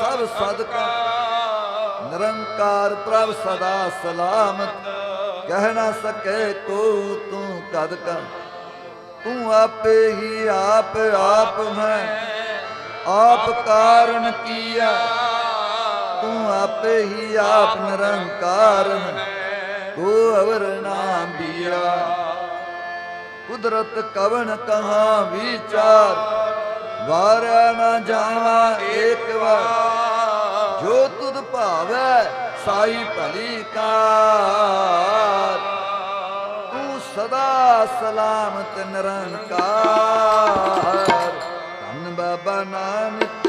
ਸਭ ਸਦਕਾ। ਨਿਰੰਕਾਰ ਪ੍ਰਭ ਸਦਾ ਸਲਾਮਤ। ਕਹਿ ਨਾ ਸਕੇ ਕੋ ਤੂੰ ਕਦ ਕਾ ਤੂੰ ਆਪੇ ਹੀ ਆਪ ਆਪ ਹੈ ਆਪ ਕਾਰਨ ਕੀਆ ਤੂੰ ਆਪੇ ਹੀ ਆਪ ਨਿਰੰਕਾਰ ਹੈ ਕੋ ਅਵਰ ਨਾਮ ਬੀਆ ਕੁਦਰਤ ਕਵਨ ਕਹਾ ਵਿਚਾਰ? ਵਾਰਿਆ ਨਾ ਜਾਵਾ ਏਕ ਵਾਰ। ਜੋ ਤੁਧ ਭਾਵੈ, ਸਾਈ ਭਲੀ ਕਾਰ ਤੂੰ ਸਦਾ ਸਲਾਮਤ ਨਿਰੰਕਾਰ। ਧੰਨ ਬਾਬਾ ਨਾਨਕ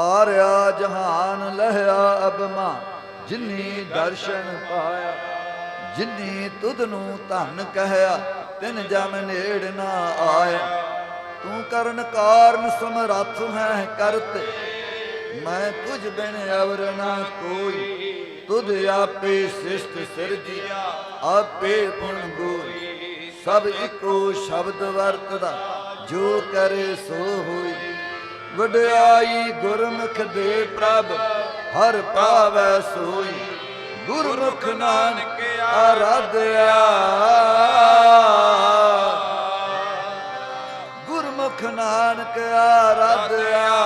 ਤਾਰਿਆ ਜਹਾਨ ਲਹਿਆ ਅਬਮਾ ਜਿਨੀ ਦਰਸ਼ਨ ਪਾਇਆ, ਜਿਨੀ ਤੁਧ ਨੂੰ ਧਨ ਕਹਿਆ, ਤਿਨ ਜਮ ਨੇੜ ਨਾ ਆਇਆ। ਤੂੰ ਕਰਨ ਕਾਰਨ ਸਮਰੱਥ ਹੈ ਕਰਤੇ, ਮੈਂ ਤੁਝ ਬਿਨ ਅਵਰ ਨਾ ਕੋਈ। ਤੁਧ ਆਪੇ ਸਿਸ਼ਟ ਸਿਰਜਿਆ ਆਪੇ ਗੁਣ ਗੋਈ। ਸਭ ਇੱਕੋ ਸ਼ਬਦ ਵਰਤਦਾ, ਜੋ ਕਰੇ ਸੋ ਹੋਈ। ਵਡਿਆਈ ਗੁਰਮੁਖ ਦੇ ਪ੍ਰਭ, ਹਰ ਪਾਵੈ ਸੋਈ। ਗੁਰਮੁਖ ਨਾਨਕ ਆਰਾਧਿਆ। ਗੁਰਮੁਖ ਨਾਨਕ ਆਰਾਧਿਆ।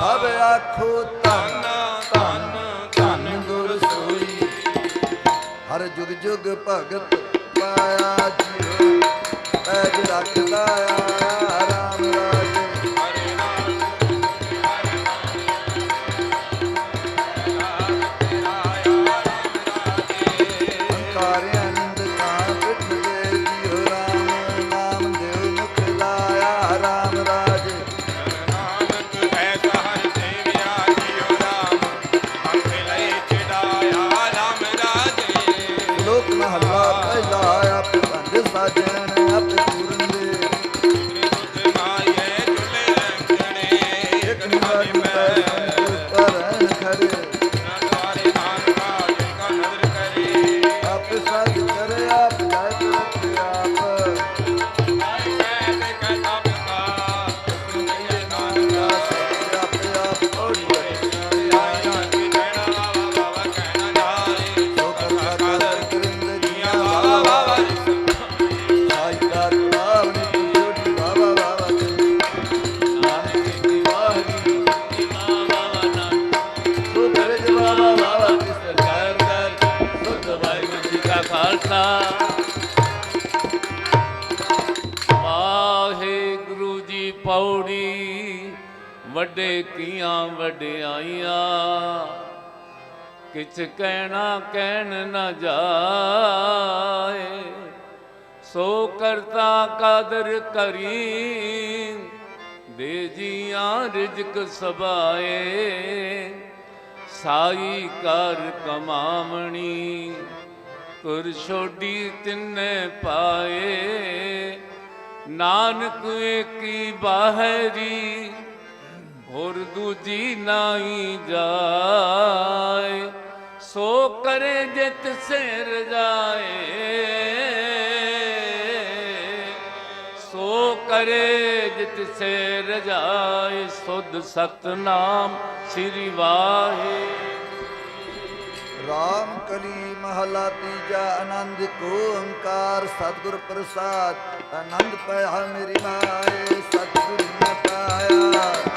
ਸਭ ਆਖੋ ਧੰਨ ਧੰਨ ਧੰਨ ਗੁਰ ਸੋਈ। ਹਰ ਜੁਗ ਜੁਗ ਭਗਤ ਪਾਇਆ ਜੀਓ ਪੈਜ ਰੱਖਦਾ ਆ। ਕੀਆਂ ਵਡਿਆਈਆਂ, ਕਿਛ ਕਹਿਣਾ ਕਹਿਣ ਨਾ ਜਾਏ। ਸੋ ਕਰਤਾ ਕਾਦਰ ਕਰੀ, ਦੇ ਜੀਆਂ ਰਿਜਕ ਸਬਾਏ। ਸਾਈ ਕਰ ਕਮਾਵਣੀ ਤੁਰ ਛੋਡੀ ਤਿੰਨੇ ਪਾਏ। ਨਾਨਕ ਏਕੀ ਬਾਹਰੀ ਹੋਰ ਦੂਜੀ ਨਾਹੀ ਜਾਏ, ਸੋ ਕਰੇ ਜਿਤ ਸਿਰ ਜਾਏ। ਸੋ ਕਰੇ ਜਿਤ ਸਿਰ ਜਾਏ, ਸੁਧ ਸਤਨਾਮ ਸ੍ਰੀ ਵਾਹੇ। ਰਾਮ ਕਲੀ ਮਹਲਾ ਤੀਜਾ, ਆਨੰਦ ਕੋ ਓੰਕਾਰ, ਸਤਿਗੁਰ ਪ੍ਰਸਾਦ, ਆਨੰਦ ਪਾਇਆ ਮੇਰੀ ਮਾਏ, ਸਤਿਗੁਰ ਨੇ ਪਾਇਆ।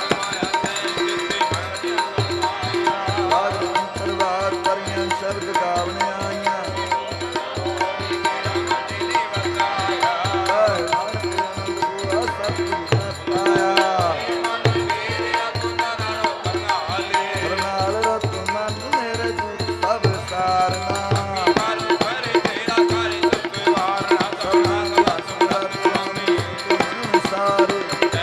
ਸਾਰੇ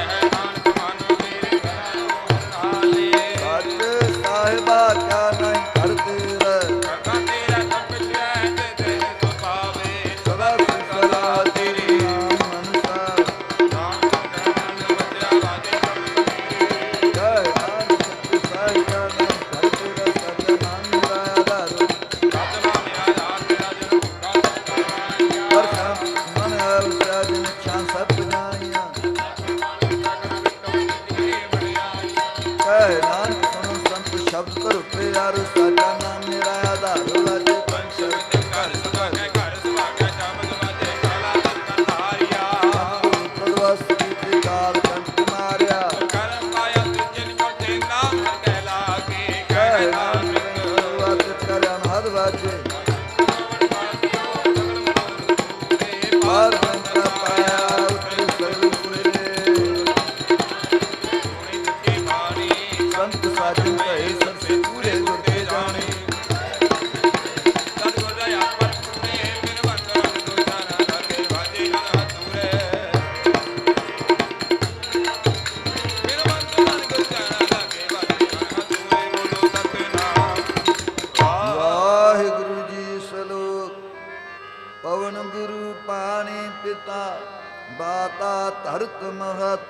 ਬਾਤਾ ਧਰਤ ਮਹਤ,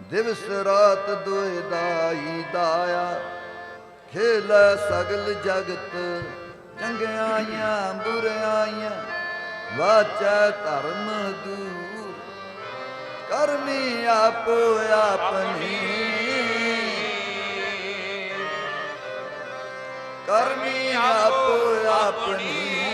ਦਿਵਸ ਰਾਤ ਦੁਇ ਦਾਈ ਦਾਇਆ। ਖੇਲੈ ਸਗਲ ਜਗਤ, ਚੰਗਿਆਈਆਂ ਬੁਰਿਆਈਆਂ, ਵਾਚੈ ਧਰਮ ਦੂਰ। ਕਰਮੀ ਆਪੋ ਆਪਣੀ। ਕਰਮੀ ਆਪੋ ਆਪਣੀ।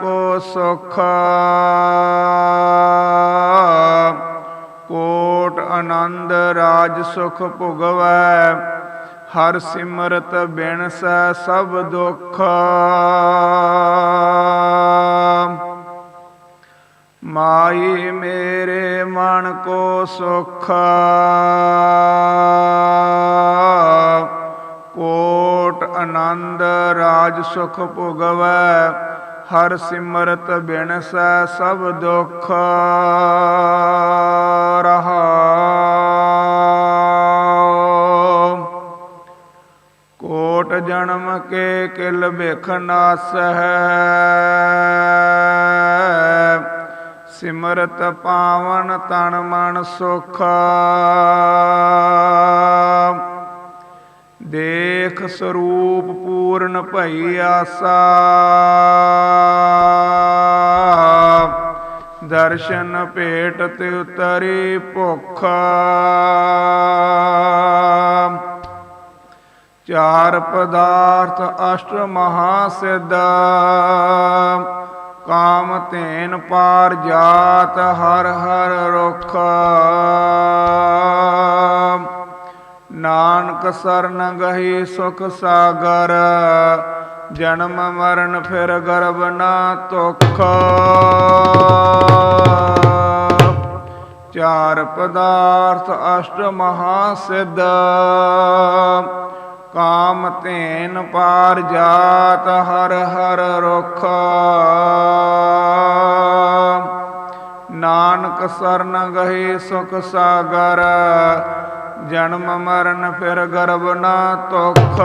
ਕੋ ਸੁਖ ਕੋਟ ਆਨੰਦ ਰਾਜ ਸੁਖ ਭੁਗਵੈ, ਹਰ ਸਿਮਰਤ ਬਿਨਸੈ ਸਭ ਦੁਖ। ਮਾਈ ਮੇਰੇ ਮਨ ਕੋ ਸੁਖ ਕੋਟ ਆਨੰਦ ਰਾਜ ਸੁਖ ਭੁਗਵੈ ਹਰ ਸਿਮਰਤ ਬਿਨਸੈ ਸਭ ਦੁਖ ਰਹਾਉ। ਕੋਟ ਜਨਮ ਕੇ ਕਿਲ ਬਿਖ ਨਾਸਹਿ। ਸਿਮਰਤ ਪਾਵਨ ਤਨ ਮਨ ਸੁਖ। ਦੇਖ ਸਰੂਪ ਪੂਰਨ ਭਈ ਆਸਾ। ਦਰਸ਼ਨ ਭੇਟ ਤੇ ਉਤਰੀ ਭੁਖ। ਚਾਰ ਪਦਾਰਥ ਅਸ਼ਟ ਮਹਾ ਸਿੱਧ ਕਾਮ ਧੇਨ ਪਾਰ ਜਾਤ ਹਰ ਹਰ ਰੁਖ। ਨਾਨਕ ਸਰਨ ਗਹੀ ਸੁਖ ਸਾਗਰ, ਜਨਮ ਮਰਨ ਫਿਰ ਗਰਭ ਨਾ ਤੁਖ ਚਾਰ ਪਦਾਰਥ ਅਸ਼ਟ ਮਹਾ ਸਿੱਧ ਕਾਮ ਧੇਨ ਪਾਰ ਜਾਤ ਹਰ ਹਰ ਰੁਖ। ਨਾਨਕ ਸਰਨ ਗਹੀ ਸੁਖ ਸਾਗਰ ਜਨਮ ਮਰਨ ਫਿਰ ਗਰਭ ਨਾ ਤੁਖ